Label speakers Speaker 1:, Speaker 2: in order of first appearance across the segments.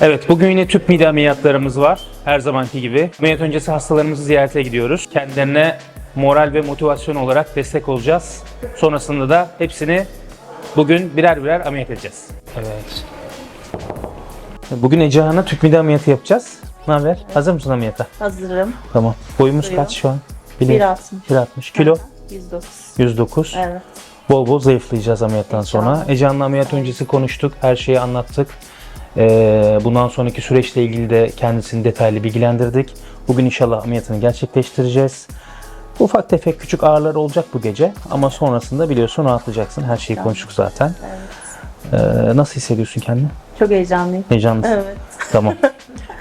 Speaker 1: Evet, bugün yine tüp mide ameliyatlarımız var. Her zamanki gibi. Ameliyat öncesi hastalarımızı ziyarete gidiyoruz. Kendilerine moral ve motivasyon olarak destek olacağız. Sonrasında da hepsini bugün birer birer ameliyat edeceğiz. Evet. Bugün Ecehan'a tüp mide ameliyatı yapacağız. Ne haber? Hazır mısın ameliyata?
Speaker 2: Hazırım.
Speaker 1: Tamam. Boyumuz
Speaker 2: Buyurun.
Speaker 1: kaç şu an?
Speaker 2: 1.60.
Speaker 1: 1.60. Kilo?
Speaker 2: 109.
Speaker 1: 109.
Speaker 2: Evet.
Speaker 1: Bol bol zayıflayacağız ameliyattan sonra. Ecehan'la ameliyat öncesi konuştuk. Her şeyi anlattık. Ee, bundan sonraki süreçle ilgili de kendisini detaylı bilgilendirdik. Bugün inşallah ameliyatını gerçekleştireceğiz. Ufak tefek küçük ağrılar olacak bu gece ama sonrasında biliyorsun rahatlayacaksın. Her şeyi konuştuk zaten. Ee, nasıl hissediyorsun kendini?
Speaker 2: Çok heyecanlıyım.
Speaker 1: Heyecanlısın.
Speaker 2: Evet.
Speaker 1: Tamam.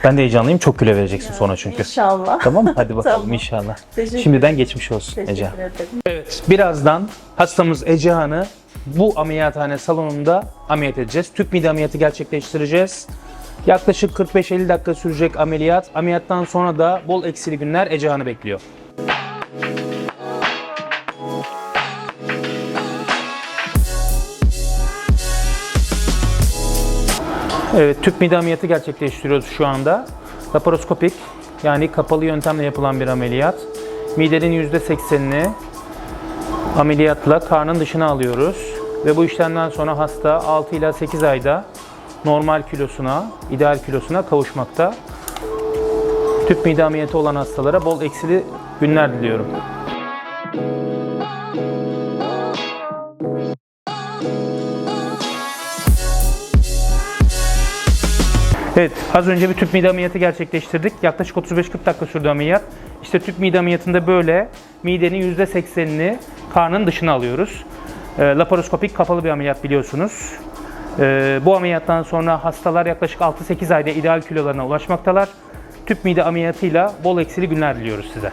Speaker 1: Ben de heyecanlıyım. Çok kilo vereceksin sonra çünkü.
Speaker 2: İnşallah.
Speaker 1: Tamam mı? Hadi bakalım
Speaker 2: Tamam.
Speaker 1: inşallah.
Speaker 2: Teşekkür,
Speaker 1: Şimdiden geçmiş olsun
Speaker 2: teşekkür
Speaker 1: Ecehan.
Speaker 2: ederim.
Speaker 1: Evet, birazdan hastamız Ecehan'ı bu ameliyathane salonunda ameliyat edeceğiz. Tüp mide ameliyatı gerçekleştireceğiz. Yaklaşık 45-50 dakika sürecek ameliyat. Ameliyattan sonra da bol eksili günler Ecehan'ı bekliyor. Evet, tüp mide ameliyatı gerçekleştiriyoruz şu anda. Laparoskopik yani kapalı yöntemle yapılan bir ameliyat. Midenin %80'ini ameliyatla karnın dışına alıyoruz. Ve bu işlemden sonra hasta 6 ila 8 ayda normal kilosuna, ideal kilosuna kavuşmakta. Tüp mide ameliyatı olan hastalara bol eksili günler diliyorum. Evet, az önce bir tüp mide ameliyatı gerçekleştirdik. Yaklaşık 35-40 dakika sürdü ameliyat. İşte tüp mide ameliyatında böyle midenin %80'ini karnın dışına alıyoruz. E, laparoskopik kapalı bir ameliyat biliyorsunuz. E, bu ameliyattan sonra hastalar yaklaşık 6-8 ayda ideal kilolarına ulaşmaktalar. Tüp mide ameliyatıyla bol eksili günler diliyoruz size.